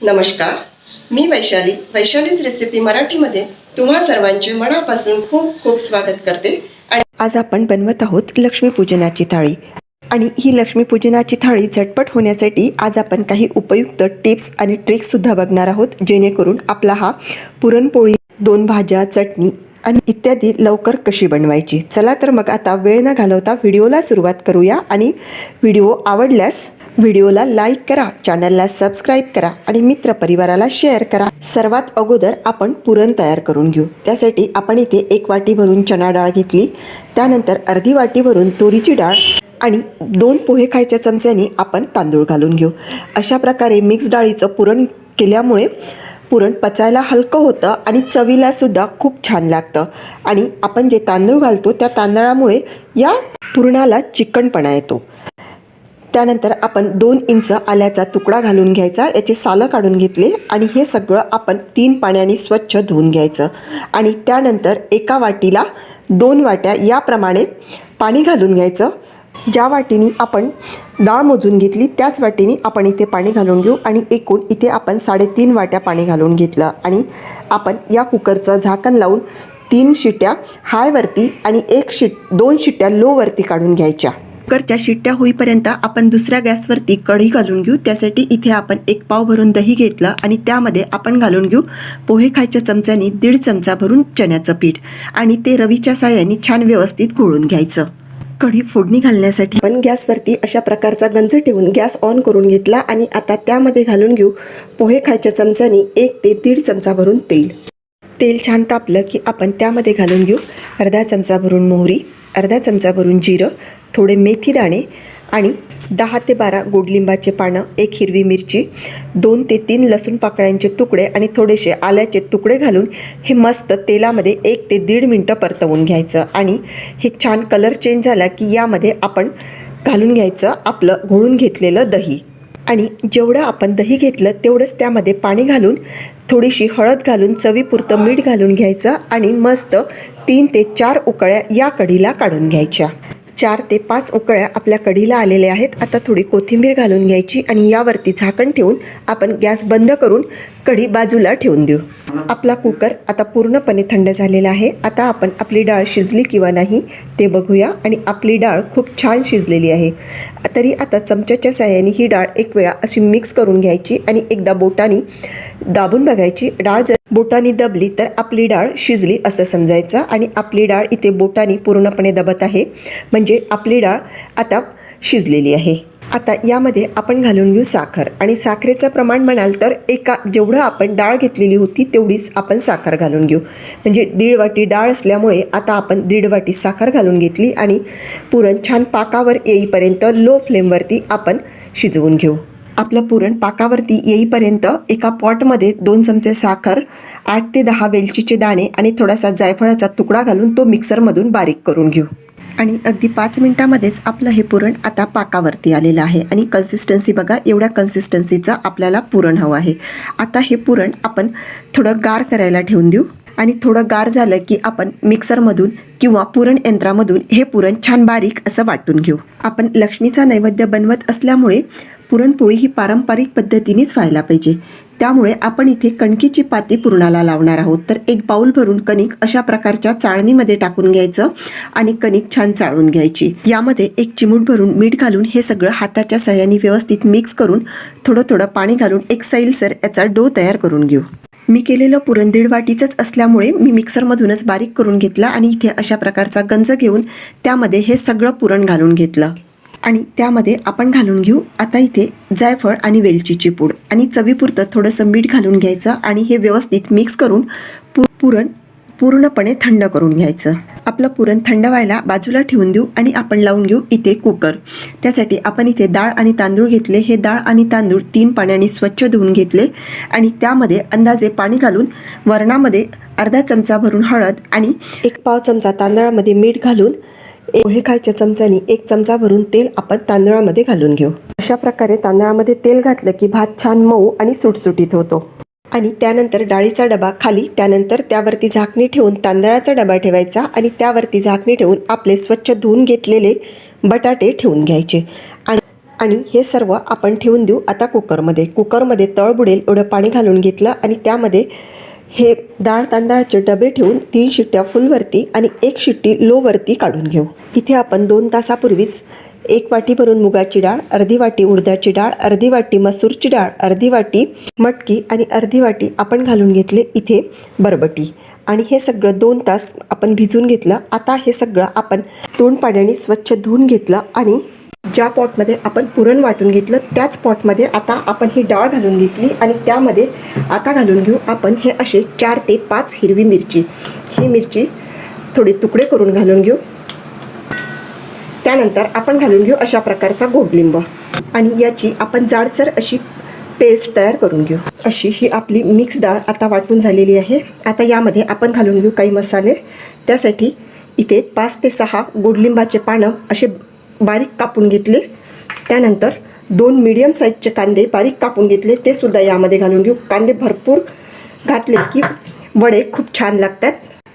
नमस्कार. मी वैशाली. वैशालीज रेसिपी मराठीमध्ये तुम्हा सर्वांचे मनापासून खूप खूप स्वागत करते. आणि आज आपण बनवत आहोत लक्ष्मीपूजनाची थाळी. आणि ही लक्ष्मीपूजनाची थाळी झटपट होण्यासाठी आज आपण काही उपयुक्त टिप्स आणि ट्रिक्ससुद्धा बघणार आहोत जेणेकरून आपला हा पुरणपोळी दोन भाज्या चटणी आणि इत्यादी लवकर कशी बनवायची. चला तर मग आता वेळ न घालवता व्हिडिओला सुरुवात करूया आणि व्हिडिओ आवडल्यास व्हिडिओला लाईक करा चॅनलला सबस्क्राईब करा आणि मित्रपरिवाराला शेअर करा. सर्वात अगोदर आपण पुरण तयार करून घेऊ. त्यासाठी आपण इथे एक वाटी भरून चणा डाळ घेतली. त्यानंतर अर्धी वाटी भरून तुरीची डाळ आणि दोन पोहे खायच्या चमच्याने आपण तांदूळ घालून घेऊ. अशा प्रकारे मिक्स डाळीचं पुरण केल्यामुळे पुरण पचायला हलकं होतं आणि चवीला सुद्धा खूप छान लागतं. आणि आपण जे तांदूळ घालतो त्या तांदळामुळे या पुरणाला चिकणपणा येतो. त्यानंतर आपण दोन इंच आल्याचा तुकडा घालून घ्यायचा याचे सालं काढून घेतले आणि हे सगळं आपण तीन पाण्याने स्वच्छ धुवून घ्यायचं. आणि त्यानंतर एका वाटीला दोन वाट्या याप्रमाणे पाणी घालून घ्यायचं. ज्या वाटीने आपण डाळ मोजून घेतली त्याच वाटीने आपण इथे पाणी घालून घेऊ आणि एकूण इथे आपण साडेतीन वाट्या पाणी घालून घेतलं. आणि आपण या कुकरचं झाकण लावून तीन शिट्या हायवरती आणि एक शिट दोन शिट्या लोवरती काढून घ्यायच्या. कुकरच्या शिट्ट्या होईपर्यंत आपण दुसऱ्या गॅसवरती कढी घालून घेऊ. त्यासाठी इथे आपण एक पाव भरून दही घेतलं आणि त्यामध्ये आपण घालून घेऊ पोहे खायच्या चमच्याने दीड चमचा भरून चण्याचं पीठ आणि ते रवीच्या साह्याने छान व्यवस्थित घोळून घ्यायचं. कढी फोडणी घालण्यासाठी आपण गॅसवरती अशा प्रकारचा गंज ठेवून गॅस ऑन करून घेतला आणि आता त्यामध्ये घालून घेऊ पोहे खायच्या चमच्याने एक ते दीड चमचा भरून तेल. तेल छान तापलं की आपण त्यामध्ये घालून घेऊ. अर्धा चमचा भरून मोहरी अर्धा चमचा भरून जिरं थोडे मेथी दाणे आणि दहा ते बारा गोडलिंबाचे पानं एक हिरवी मिरची दोन ते तीन लसूण पाकळ्यांचे तुकडे आणि थोडेसे आल्याचे तुकडे घालून हे मस्त तेलामध्ये एक ते दीड मिनटं परतवून घ्यायचं. आणि हे छान कलर चेंज झाला की यामध्ये आपण घालून घ्यायचं आपलं घोळून घेतलेलं दही. आणि जेवढं आपण दही घेतलं तेवढंच त्यामध्ये पाणी घालून थोडीशी हळद घालून चवीपुरतं मीठ घालून घ्यायचं आणि मस्त तीन ते चार उकळ्या या कढीला काढून घ्यायच्या. चार ते पाच उकळ्या आपल्या कढीला आलेल्या आहेत. आता थोडी कोथिंबीर घालून घ्यायची आणि यावरती झाकण ठेवून आपण गॅस बंद करून कढी बाजूला ठेवून देऊ. आपला कुकर आता पूर्णपणे थंड झालेला आहे. आता आपण आपली डाळ शिजली किंवा नाही ते बघूया आणि आपली डाळ खूप छान शिजलेली आहे. तरी आता चमच्याच्या साह्याने ही डाळ एक वेळा अशी मिक्स करून घ्यायची आणि एकदा बोटाने दाबून बघायची. डाळ जर बोटानी दबली तर आपली डाळ शिजली असं समजायचं आणि आपली डाळ इथे बोटानी पूर्णपणे दबत आहे. म्हणजे आपली डाळ आता शिजलेली आहे. आता यामध्ये आपण घालून घेऊ साखर. आणि साखरेचं प्रमाण म्हणाल तर एका जेवढं आपण डाळ घेतलेली होती तेवढीच आपण साखर घालून घेऊ. म्हणजे दीड वाटी डाळ असल्यामुळे आता आपण दीड वाटी साखर घालून घेतली आणि पुरण छान पाकावर येईपर्यंत लो फ्लेमवरती आपण शिजवून घेऊ. आपलं पुरण पाकावरती येईपर्यंत एका पॉटमध्ये दोन चमचे साखर आठ ते दहा वेलचीचे दाणे आणि थोडासा जायफळाचा तुकडा घालून तो मिक्सरमधून बारीक करून घेऊ. आणि अगदी पाच मिनटामध्येच आपलं हे पुरण आता पाकावरती आलेलं आहे आणि कन्सिस्टन्सी बघा एवढ्या कन्सिस्टन्सीचं आपल्याला पुरण हवं आहे. आता हे पुरण आपण थोडं गार करायला ठेवून देऊ. आणि थोडं गार झालं की आपण मिक्सरमधून किंवा पुरण यंत्रामधून हे पुरण छान बारीक असं वाटून घेऊ. आपण लक्ष्मीचा नैवेद्य बनवत असल्यामुळे पुरणपोळी ही पारंपरिक पद्धतीनेच व्हायला पाहिजे. त्यामुळे आपण इथे कणकीची पाती पुरणाला लावणार आहोत. तर एक बाऊल भरून कणिक अशा प्रकारच्या चाळणीमध्ये टाकून घ्यायचं आणि कणिक छान चाळून घ्यायची. यामध्ये एक चिमूट भरून मीठ घालून हे सगळं हाताच्या सहाय्याने व्यवस्थित मिक्स करून थोडं थोडं पाणी घालून एक सैलसर याचा डो तयार करून घेऊ. मी केलेलं पुरण दीड वाटीचंच असल्यामुळे मी मिक्सरमधूनच बारीक करून घेतलं आणि इथे अशा प्रकारचा गंज घेऊन त्यामध्ये हे सगळं पुरण घालून घेतलं. आणि त्यामध्ये आपण घालून घेऊ. आता इथे जायफळ आणि वेलचीची पूड आणि चवीपुरतं थोडंसं मीठ घालून घ्यायचं आणि हे व्यवस्थित मिक्स करून पु पुरण पूर्णपणे थंड करून घ्यायचं. आपलं पुरण थंड व्हायला बाजूला ठेवून देऊ आणि आपण लावून घेऊ इथे कुकर. त्यासाठी आपण इथे डाळ आणि तांदूळ घेतले. हे डाळ आणि तांदूळ तीन पाण्याने स्वच्छ धुवून घेतले आणि त्यामध्ये अंदाजे पाणी घालून वरणामध्ये अर्धा चमचा भरून हळद आणि एक पाव चमचा तांदळामध्ये मीठ घालून पोहे खायच्या चमच्याने एक चमचा भरून तेल आपण तांदळामध्ये घालून घेऊ. अशा प्रकारे तांदळामध्ये तेल घातलं की भात छान मऊ आणि सुटसुटीत होतो. आणि त्यानंतर डाळीचा डबा खाली त्यानंतर त्यावरती झाकणी ठेवून तांदळाचा डबा ठेवायचा आणि त्यावरती झाकणी ठेवून आपले स्वच्छ धुवून घेतलेले बटाटे ठेवून घ्यायचे. आणि आणि हे सर्व आपण ठेवून देऊ आता कुकरमध्ये. कुकरमध्ये तळ बुडेल एवढं पाणी घालून घेतलं आणि त्यामध्ये हे डाळ तांदळाचे डबे ठेवून तीन शिट्ट्या फुलवरती आणि एक शिट्टी लोवरती काढून घेऊ. इथे आपण दोन तासापूर्वीच एक वाटी भरून मुगाची डाळ अर्धी वाटी उडदाची डाळ अर्धी वाटी मसूरची डाळ अर्धी वाटी मटकी आणि अर्धी वाटी आपण घालून घेतले इथे बरबटी. आणि हे सगळं दोन तास आपण भिजून घेतलं. आता हे सगळं आपण तोंड पाण्याने स्वच्छ धुवून घेतलं आणि ज्या पॉटमध्ये आपण पुरण वाटून घेतलं त्याच पॉटमध्ये आता आपण ही डाळ घालून घेतली आणि त्यामध्ये आता घालून घेऊ आपण हे असे चार ते पाच हिरवी मिरची. ही मिरची थोडे तुकडे करून घालून घेऊ. त्यानंतर आपण घालून घेऊ अशा प्रकारचा गोडलिंब. आणि याची आपण जाडसर अशी पेस्ट तयार करून घेऊ. अशी ही आपली मिक्स डाळ आता वाटून झालेली आहे. आता यामध्ये आपण घालून घेऊ काही मसाले. त्यासाठी इथे पाच ते सहा गोडलिंबाचे पानं असे बारीक कापून घेतले. त्यानंतर दोन मीडियम साईजचे कांदे बारीक कापून घेतले. ते सुद्धा यामध्ये घालून घेऊ. कांदे भरपूर घातले की वडे खूप छान लागतात.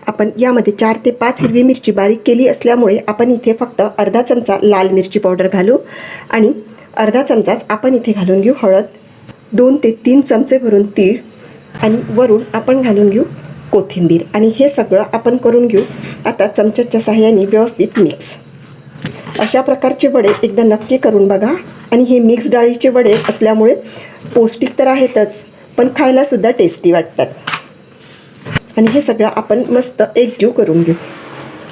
आपण यामध्ये चार ते पाच हिरवी मिरची बारीक केली असल्यामुळे आपण इथे फक्त अर्धा चमचा लाल मिरची पावडर घालू आणि अर्धा चमचाच आपण इथे घालून घेऊ हळद. दोन ते तीन चमचे भरून तीळ आणि वरून आपण घालून घेऊ कोथिंबीर. आणि हे सगळं आपण करून घेऊ. आता चमच्याच्या सहाय्याने व्यवस्थित मिक्स अशा प्रकारचे वडे एकदा नक्की करून बघा. आणि हे मिक्स डाळीचे वडे असल्यामुळे पौष्टिक तर आहेतच पण खायलासुद्धा टेस्टी वाटतात. आणि हे सगळं आपण मस्त एकजीव करून घेऊ.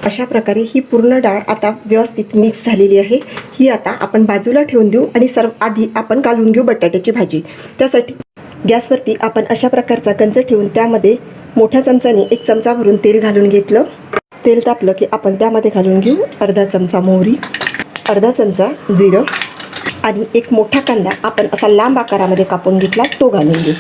अशा प्रकारे ही पूर्ण डाळ आता व्यवस्थित मिक्स झालेली आहे. ही आता आपण बाजूला ठेवून देऊ आणि सर्व आधी आपण घालून घेऊ बटाट्याची भाजी. त्यासाठी गॅसवरती आपण अशा प्रकारचा गंज ठेवून त्यामध्ये मोठ्या चमचाने एक चमचा भरून तेल घालून घेतलं. तेल तापलं की आपण त्यामध्ये घालून घेऊ अर्धा चमचा मोहरी अर्धा चमचा जिरं आणि एक मोठा कांदा आपण असा लांब आकारामध्ये कापून घेतला तो घालून घेऊ.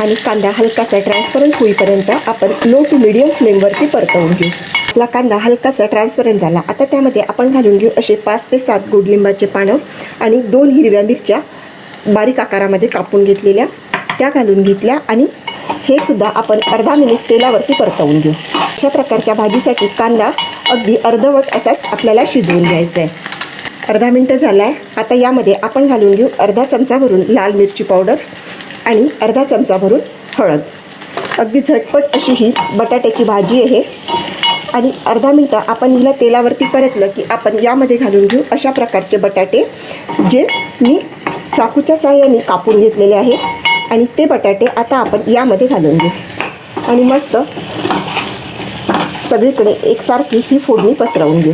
आणि कांदा हलकासा ट्रान्सपरंट होईपर्यंत आपण लो टू मिडियम फ्लेमवरती परतवून घेऊ. आपला कांदा हलकासा ट्रान्सपरंट झाला. आता त्यामध्ये आपण घालून घेऊ असे पाच ते सात गोडलिंबाचे पानं आणि दोन हिरव्या मिरच्या बारीक आकारामध्ये कापून घेतलेल्या. त्या घालून घेतल्या आणि हे सुद्धा आपण अर्धा मिनिट तेलावरती परतवून घेऊ. अशा प्रकारच्या भाजीसाठी कांदा अगदी अर्धवट असाच आपल्याला शिजवून घ्यायचा आहे अर्धा मिनटं झाला आहे आता यामध्ये आपण घालून घेऊ अर्धा चमचा भरून लाल मिरची पावडर आणि अर्धा चमचा भरून हळद. अगदी झटपट अशी ही बटाट्याची भाजी आहे. आणि अर्धा मिनटं आपण हिला तेलावरती परतलं की आपण यामध्ये घालून घेऊ अशा प्रकारचे बटाटे जे मी चाकूच्या साह्याने कापून घेतलेले आहेत आणि ते बटाटे आता आपण यामध्ये घालून घेऊ. आणि मस्त सगळीकडे एकसारखी ही फोडणी पसरवून घेऊ.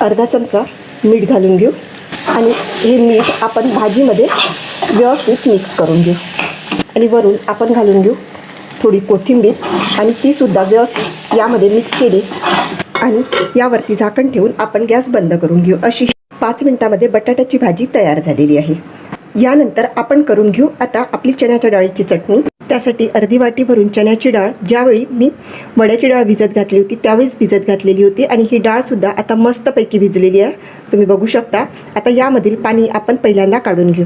अर्धा चमचा मीठ घालून घेऊ. आणि हे मीठ आपण भाजीमध्ये व्यवस्थित मिक्स करून घेऊ. आणि वरून आपण घालून घेऊ थोडी कोथिंबीर. आणि तीसुद्धा व्यवस्थित यामध्ये मिक्स केली. आणि यावरती झाकण ठेवून आपण गॅस बंद करून घेऊ. अशी पाच मिनटामध्ये बटाट्याची भाजी तयार झालेली आहे. यानंतर आपण करून घेऊ आता आपली चण्याच्या डाळीची चटणी. त्यासाठी अर्धी वाटी भरून चण्याची डाळ ज्यावेळी मी वड्याची डाळ भिजत घातली होती त्यावेळीच भिजत घातलेली होती आणि ही डाळसुद्धा आता मस्तपैकी भिजलेली आहे. तुम्ही बघू शकता. आता यामधील पाणी आपण पहिल्यांदा काढून घेऊ.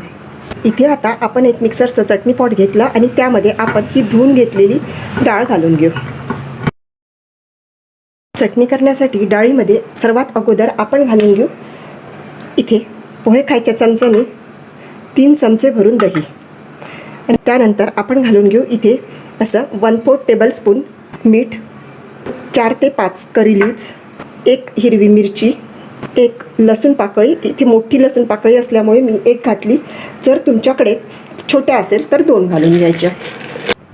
इथे आता आपण एक मिक्सरचं चटणी पॉट घेतलं आणि त्यामध्ये आपण ही धुवून घेतलेली डाळ घालून घेऊ. चटणी करण्यासाठी डाळीमध्ये सर्वात अगोदर आपण घालून घेऊ. इथे पोहे खायच्या चमच्याने तीन चमचे भरून दही. आणि त्यानंतर आपण घालून घेऊ इथे असं वन फोर्थ टेबलस्पून मीठ चार ते पाच करी लिव्ज एक हिरवी मिरची एक लसूण पाकळी. इथे मोठी लसूण पाकळी असल्यामुळे मी एक घातली. जर तुमच्याकडे छोट्या असेल तर दोन घालून घ्यायच्या.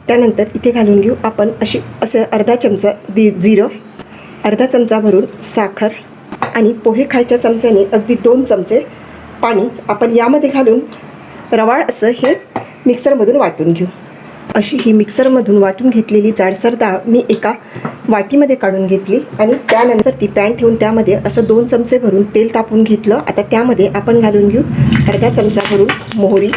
त्यानंतर इथे घालून घेऊ आपण अशी असं अर्धा चमचा दि जिरं अर्धा चमचा भरून साखर आणि पोहे खायच्या चमच्याने अगदी दोन चमचे पाणी आपण यामध्ये घालून रवाळ असं हे मिक्सरमधून वाटून घेऊ. अशी ही मिक्सरमधून वाटून घेतलेली जाडसर डाळ मी एका वाटीमध्ये काढून घेतली आणि त्यानंतर ती पॅन ठेवून त्यामध्ये असं दोन चमचे भरून तेल तापून घेतलं. आता त्यामध्ये आपण घालून घेऊ अर्धा चमचा भरून मोहरी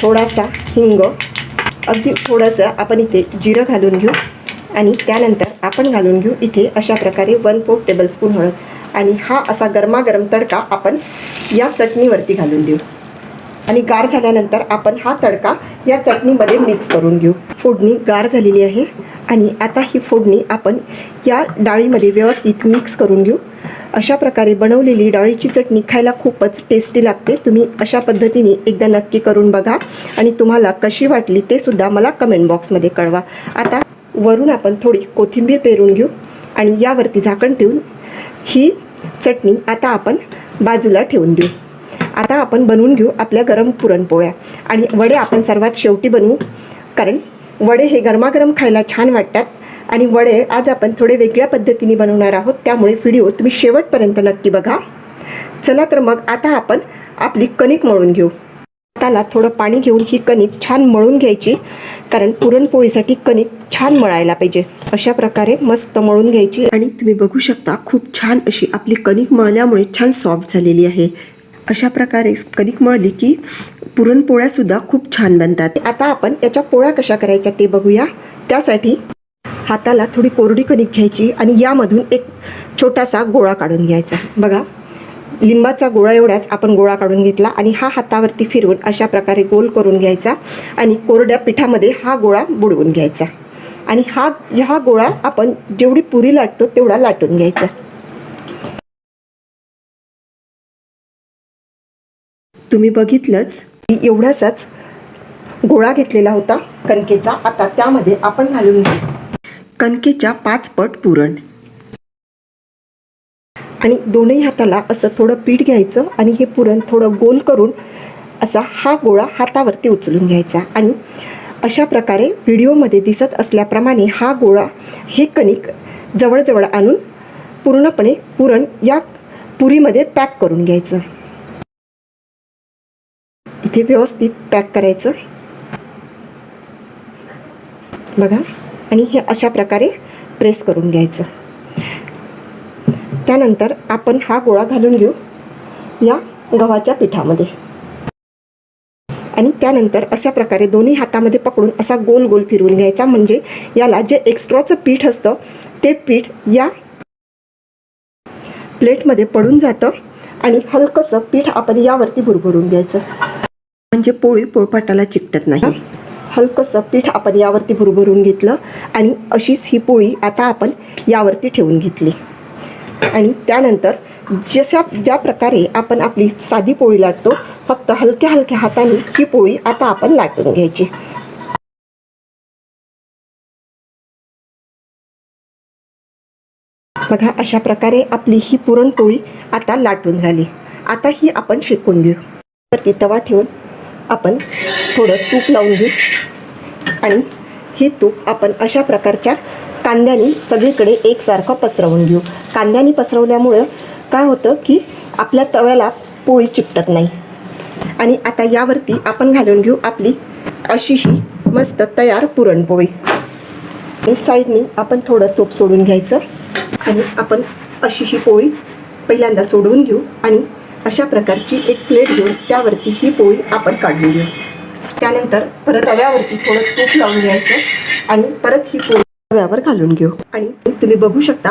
थोडासा हिंग अगदी थोडंसं आपण इथे जिरं घालून घेऊ आणि त्यानंतर आपण घालून घेऊ इथे अशा प्रकारे वन फोर्थ टेबलस्पून हळद. आणि हा असा गरमागरम तडका आपण या चटणीवरती घालून देऊ. आणि गार झाल्यानंतर आपण हा तडका या चटणीमध्ये मिक्स करून घेऊ. फोडणी गार झालेली आहे आणि आता ही फोडणी आपण या डाळीमध्ये व्यवस्थित मिक्स करून घेऊ. अशा प्रकारे बनवलेली डाळीची चटणी खायला खूपच टेस्टी लागते. तुम्ही अशा पद्धतीने एकदा नक्की करून बघा आणि तुम्हाला कशी वाटली ते सुद्धा मला कमेंट बॉक्समध्ये कळवा. आता वरून आपण थोडी कोथिंबीर पेरून घेऊ आणि यावरती झाकण ठेवून ही चटणी आता आपण बाजूला ठेवून देऊ. आता आपण बनवून घेऊ आपल्या गरम पुरणपोळ्या. आणि वडे आपण सर्वात शेवटी बनवू कारण वडे हे गरमागरम खायला छान वाटतात. आणि वडे आज आपण थोडे वेगळ्या पद्धतीने बनवणार आहोत. त्यामुळे व्हिडिओ तुम्ही शेवटपर्यंत नक्की बघा. चला तर मग आता आपण आपली कणिक मळून घेऊ. त्याला थोडं पाणी घेऊन ही कणिक छान मळून घ्यायची कारण पुरणपोळीसाठी कणिक छान मळायला पाहिजे. अशा प्रकारे मस्त मळून घ्यायची आणि तुम्ही बघू शकता खूप छान अशी आपली कणिक मळल्यामुळे छान सॉफ्ट झालेली आहे. अशा प्रकारे कणिक मळली की पुरणपोळ्यासुद्धा खूप छान बनतात. आता आपण याच्या पोळ्या कशा करायच्या ते बघूया. त्यासाठी हाताला थोडी कोरडी कणिक घ्यायची आणि यामधून एक छोटासा गोळा काढून घ्यायचा. बघा लिंबाचा गोळा एवढाच आपण गोळा काढून घेतला आणि हा हातावरती फिरवून अशा प्रकारे गोल करून घ्यायचा आणि कोरड्या पिठामध्ये हा गोळा बुडवून घ्यायचा. आणि हा हा गोळा आपण जेवढी पुरी लाटतो तेवढा लाटून घ्यायचा. तुम्ही बघितलंच की एवढासाच गोळा घेतलेला होता कणकेचा. आता त्यामध्ये आपण घालून घेऊ. कणकेच्या पाच पट पुरण. आणि दोनही हाताला असं थोडं पीठ घ्यायचं आणि हे पुरण थोडं गोल करून असा हा गोळा हातावरती उचलून घ्यायचा. आणि अशा प्रकारे व्हिडिओमध्ये दिसत असल्याप्रमाणे हा गोळा हे कणिक जवळजवळ आणून पूर्णपणे पुरण या पुरीमध्ये पॅक करून घ्यायचं. इथे व्यवस्थित पॅक करायचं. बघा. आणि हे अशा प्रकारे प्रेस करून घ्यायचं. त्यानंतर आपण हा गोळा घालून घेऊ या गव्हाच्या पिठामध्ये. आणि त्यानंतर अशा प्रकारे दोन्ही हातामध्ये पकडून असा गोल गोल फिरवून घ्यायचा. म्हणजे याला जे एक्स्ट्राचं पीठ असतं ते पीठ या प्लेटमध्ये पडून जातं आणि हलकंसं पीठ आपण यावरती भुरभरून घ्यायचं. म्हणजे पोळी पोळपाटाला चिकटत नाही. हलकंसं पीठ आपण यावरती भुरभरून घेतलं आणि अशीच ही पोळी आता आपण यावरती ठेवून घेतली. आणि त्यानंतर जशा ज्या प्रकारे आपण आपली साधी पोळी लाटतो फक्त हलक्या हलक्या हाताने ही पोळी आता आपण लाटून घ्यायची. बघा अशा प्रकारे आपली ही पुरणपोळी आता लाटून झाली. आता ही आपण शिकून घेऊ. वरती तवा ठेवून आपण थोडं तूप लावून घेऊ. आणि हे तूप आपण अशा प्रकारच्या कांद्याने सगळीकडे एकसारखं पसरवून घेऊ. कांद्याने पसरवल्यामुळं काय होतं की आपल्या तव्याला पोळी चिकटत नाही. आणि आता यावरती आपण घालून घेऊ आपली अशी ही मस्त तयार पुरणपोळी. आणि आपण थोडं तूप सोडून घ्यायचं आणि आपण अशी ही पोळी पहिल्यांदा सोडवून घेऊ आणि अशा प्रकारची एक प्लेट घेऊन त्यावरती ही पोळी आपण काढून घेऊ. त्यानंतर परत तव्यावरती थोडं तूप लावून घ्यायचं आणि परत ही पोळी तव्यावर घालून घेऊ. आणि तुम्ही बघू शकता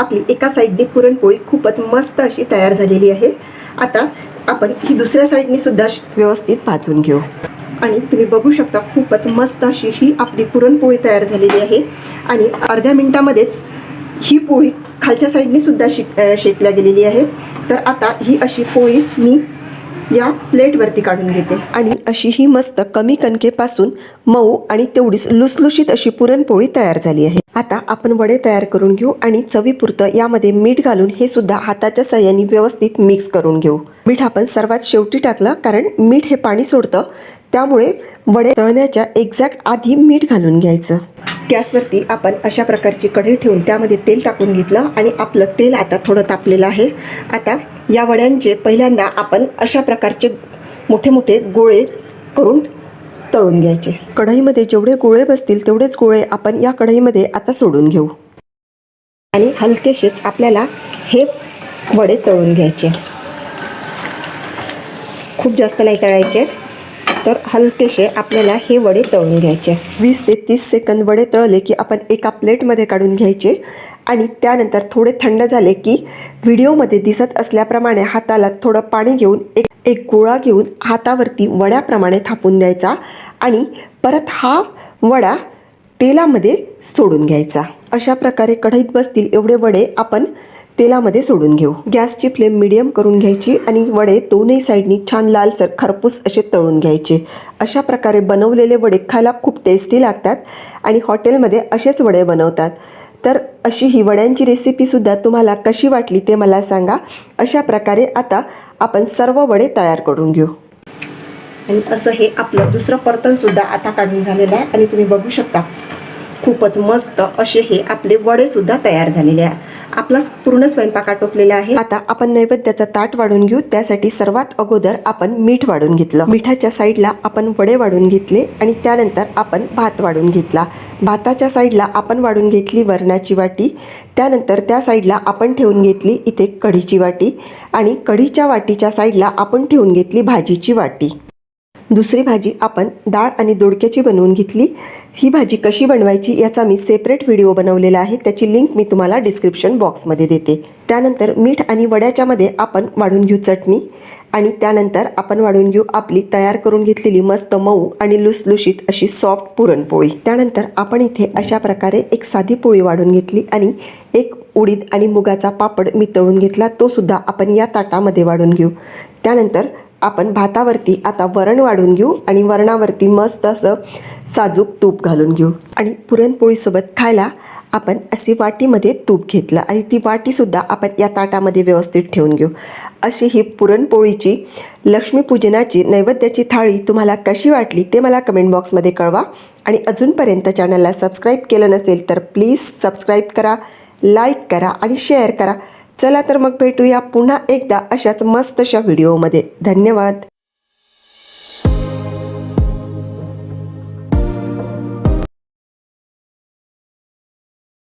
आपली एका साईडने पुरणपोळी खूपच मस्त अशी तयार झालेली आहे. आता आपण ही दुसऱ्या साईडने सुद्धा व्यवस्थित भाजून घेऊ. आणि तुम्ही बघू शकता खूपच मस्त अशी ही आपली पुरणपोळी तयार झालेली आहे. आणि अर्ध्या मिनिटामध्येच ही पोळी खालच्या साईडने सुद्धा शिक शेकल्या गेलेली आहे. तर आता ही अशी पोळी मी या प्लेटवरती काढून घेते. आणि अशी ही मस्त कमी कणकेपासून मऊ आणि तेवढीच लुसलुशीत अशी पुरणपोळी तयार झाली आहे. आता आपण वडे तयार करून घेऊ आणि चवीपुरतं यामध्ये मीठ घालून हे सुद्धा हाताच्या सहाय्याने व्यवस्थित मिक्स करून घेऊ. मीठ आपण सर्वात शेवटी टाकलं कारण मीठ हे पाणी सोडतं. त्यामुळे वडे तळण्याच्या एक्झॅक्ट आधी मीठ घालून घ्यायचं. गॅसवरती आपण अशा प्रकारची कढई ठेवून त्यामध्ये तेल टाकून घेतलं आणि आपलं तेल आता थोडं तापलेलं आहे. आता या वड्यांचे पहिल्यांदा आपण अशा प्रकारचे मोठे मोठे गोळे करून तळून घ्यायचे. कढईमध्ये जेवढे गोळे बसतील तेवढेच गोळे आपण या कढईमध्ये आता सोडून घेऊ. आणि हलकेशीच आपल्याला हे वडे तळून घ्यायचे. खूप जास्त नाही तळायचे तर हलकेसे आपल्याला हे वडे तळून घ्यायचे. वीस ते तीस सेकंद वडे तळले की आपण एका प्लेटमध्ये काढून घ्यायचे. आणि त्यानंतर थोडे थंड झाले की व्हिडिओमध्ये दिसत असल्याप्रमाणे हाताला थोडं पाणी घेऊन एक एक गोळा घेऊन हातावरती वड्याप्रमाणे थापून द्यायचा आणि परत हा वडा तेलामध्ये सोडून घ्यायचा. अशा प्रकारे कढईत बसतील एवढे वडे आपण तेलामध्ये सोडून घेऊ. गॅसची फ्लेम मिडियम करून घ्यायची आणि वडे दोनही साईडनी छान लालसर खरपूस असे तळून घ्यायचे. अशा प्रकारे बनवलेले वडे खायला खूप टेस्टी लागतात आणि हॉटेलमध्ये असेच वडे बनवतात. तर अशी ही वड्यांची रेसिपीसुद्धा तुम्हाला कशी वाटली ते मला सांगा. अशा प्रकारे आता आपण सर्व वडे तयार करून घेऊ. आणि असं हे आपलं दुसरं परतनसुद्धा आता काढून झालेलं आहे. आणि तुम्ही बघू शकता खूपच मस्त असे हे आपले वडेसुद्धा तयार झालेले आहे. आपला पूर्ण स्वयंपाक आटोपलेला आहे. आता आपण नैवेद्याचा ताट वाढून घेऊ. त्यासाठी सर्वात अगोदर आपण मीठ वाढून घेतलं. मिठाच्या साईडला आपण वडे वाढून घेतले आणि त्यानंतर आपण भात वाढून घेतला. भाताच्या साईडला आपण वाढून घेतली वरणाची वाटी. त्यानंतर त्या साईडला आपण ठेवून घेतली इथे कढीची वाटी. आणि कढीच्या वाटीच्या साईडला आपण ठेवून घेतली भाजीची वाटी. दुसरी भाजी आपण डाळ आणि दोडक्याची बनवून घेतली. ही भाजी कशी बनवायची याचा मी सेपरेट व्हिडिओ बनवलेला आहे. त्याची लिंक मी तुम्हाला डिस्क्रिप्शन बॉक्समध्ये देते. त्यानंतर मीठ आणि वड्याच्यामध्ये आपण वाढून घेऊ चटणी आणि त्यानंतर आपण वाढून घेऊ आपली तयार करून घेतलेली मस्त मऊ आणि लुसलुशीत अशी सॉफ्ट पुरणपोळी. त्यानंतर आपण इथे अशा प्रकारे एक साधी पोळी वाढून घेतली आणि एक उडीद आणि मुगाचा पापड मी तळून घेतला. तो सुद्धा आपण या ताटामध्ये वाढून घेऊ. त्यानंतर आपण भातावरती आता वरण वाढून घेऊ आणि वरणावरती मस्त असं साजूक तूप घालून घेऊ. आणि पुरणपोळीसोबत खायला आपण अशी वाटीमध्ये तूप घेतलं आणि ती वाटीसुद्धा आपण या ताटामध्ये व्यवस्थित ठेवून घेऊ. अशी ही पुरणपोळीची लक्ष्मीपूजनाची नैवेद्याची थाळी तुम्हाला कशी वाटली ते मला कमेंट बॉक्समध्ये कळवा. आणि अजूनपर्यंत चॅनलला सबस्क्राईब केलं नसेल तर प्लीज सबस्क्राईब करा लाईक करा आणि शेअर करा. चला तर मग भेटूया पुन्हा एकदा अशाच मस्तशा व्हिडिओमध्ये धन्यवाद.